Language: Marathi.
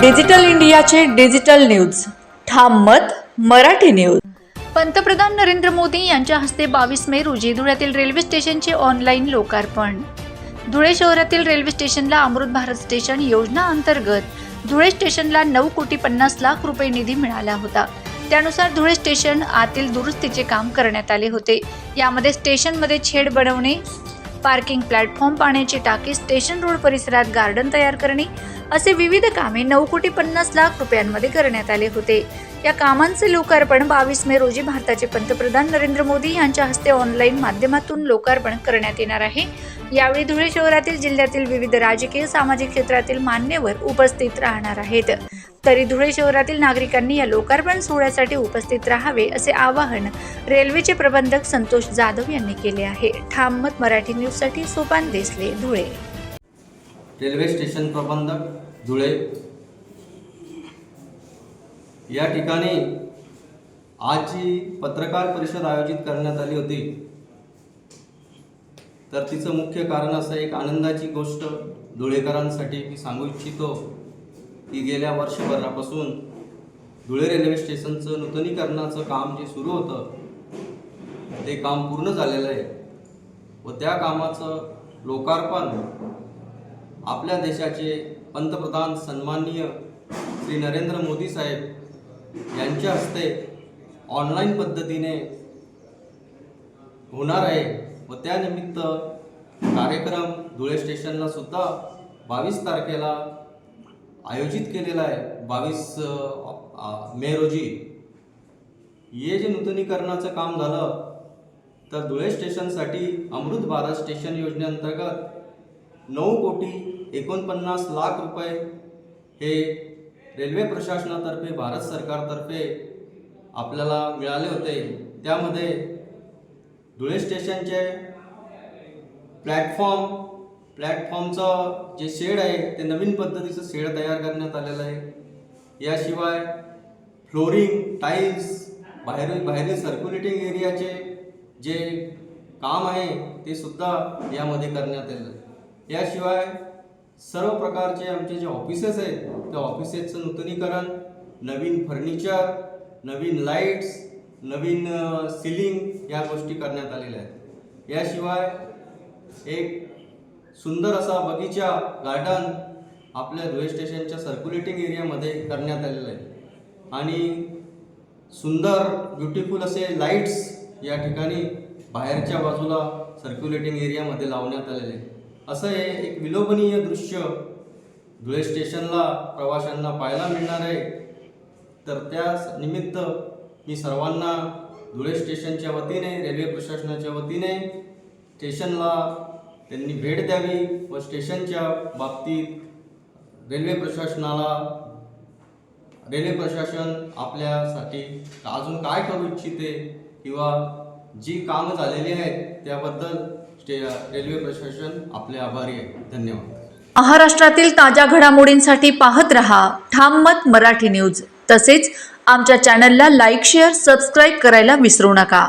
डिजिटल इंडियाचे डिजिटल न्यूज. ठाम मत मराठी न्यूज. पंतप्रधान नरेंद्र मोदी यांच्या हस्ते बावीस मे रोजी धुळ्यातील रेल्वे स्टेशनचे ऑनलाईन लोकार्पण. धुळे शहरातील रेल्वे स्टेशनला अमृत भारत स्टेशन योजना अंतर्गत धुळे स्टेशनला नऊ कोटी पन्नास लाख रुपये निधी मिळाला होता. त्यानुसार धुळे स्टेशन आतील दुरुस्तीचे काम करण्यात आले होते. यामध्ये स्टेशनमध्ये छेड बनवणे पार्किंग प्लॅटफॉर्म पाण्याची टाकी स्टेशन रोड परिसरात गार्डन तयार करणे असे विविध कामे नऊ कोटी पन्नास लाख रुपयांमध्ये करण्यात आले होते. या कामांचे लोकार्पण बावीस मे रोजी भारताचे पंतप्रधान नरेंद्र मोदी यांच्या हस्ते ऑनलाईन माध्यमातून लोकार्पण करण्यात येणार आहे. यावेळी धुळे शहरातील जिल्ह्यातील विविध राजकीय सामाजिक क्षेत्रातील मान्यवर उपस्थित राहणार आहेत. तरी धुळे शहरातील नागरिकांनी या लोकार्पण सोहळ्यासाठी उपस्थित राहावे असे आवाहन रेल्वेचे प्रबंधक संतोष जाधव यांनी केले आहे. ठाम मत मराठी न्यूजसाठी सोपान देसले धुळे. रेल्वे स्टेशन प्रबंधक धुळे. या ठिकाणी आजची पत्रकार परिषद आयोजित करण्यात आली होती. तर तिचं मुख्य कारण असं एक आनंदाची गोष्ट धुळेकरांसाठी मी सांगू इच्छितो की गेल्या वर्षभरापासून धुळे रेल्वे स्टेशनचं नूतनीकरणाचं काम जे सुरू होतं ते काम पूर्ण झालेलं आहे. व त्या कामाचं लोकार्पण आपल्या देशाचे पंतप्रधान सन्माननीय श्री नरेंद्र मोदी साहेब यांच्या हस्ते ऑनलाईन पद्धतीने होणार आहे व त्यानिमित्त कार्यक्रम धुळे स्टेशनला सुद्धा बावीस तारखेला आयोजित केलेला आहे. बावीस मे रोजी. हे जे नूतनीकरणाचं काम झालं तर धुळे स्टेशनसाठी अमृत भारत स्टेशन योजनेअंतर्गत नऊ कोटी एकोणपन्नास लाख रुपये हे रेल्वे प्रशासनातर्फे भारत सरकारतर्फे आपल्याला मिळाले होते. त्यामध्ये धुळे स्टेशनचे प्लॅटफॉर्म प्लॅटफॉर्मचं जे शेड आहे ते नवीन पद्धतीचं शेड तयार करण्यात आलेलं आहे. याशिवाय फ्लोरिंग टाईल्स बाहेर बाहेरील सर्क्युलेटिंग एरियाचे जे काम आहे ते सुद्धा यामध्ये करण्यात आलेलं आहे. याशिवाय सर्व प्रकारचे आमचे जे ऑफिसेस आहेत त्या ऑफिसेसचं नूतनीकरण नवीन फर्निचर नवीन लाईट्स नवीन सिलिंग या गोष्टी करण्यात आलेल्या आहेत याशिवाय एक सुंदर असा बगीचा गार्डन आपल्या धुळे स्टेशनच्या सर्क्युलेटिंग एरियामध्ये करण्यात आलेलं आहे आणि सुंदर ब्युटिफुल असे लाईट्स या ठिकाणी बाहेरच्या बाजूला सर्क्युलेटिंग एरियामध्ये लावण्यात आलेले आहे. असं हे एक विलोभनीय दृश्य धुळे स्टेशनला प्रवाशांना पाहायला मिळणार आहे. तर त्या निमित्त मी सर्वांना धुळे स्टेशनच्या वतीने रेल्वे प्रशासनाच्या वतीने स्टेशनला त्यांनी भेट द्यावी व स्टेशनच्या बाबतीत रेल्वे प्रशासनाला रेल्वे प्रशासन आपल्यासाठी अजून काय करू इच्छिते किंवा जी कामं झालेली आहेत त्याबद्दल स्टे रेल्वे प्रशासन आपले आभारी आहे. धन्यवाद. महाराष्ट्रातील ताज्या घडामोडींसाठी पाहत रहा ठाम मत मराठी न्यूज. तसेच आमच्या चॅनलला लाईक शेअर सबस्क्राईब करायला विसरू नका.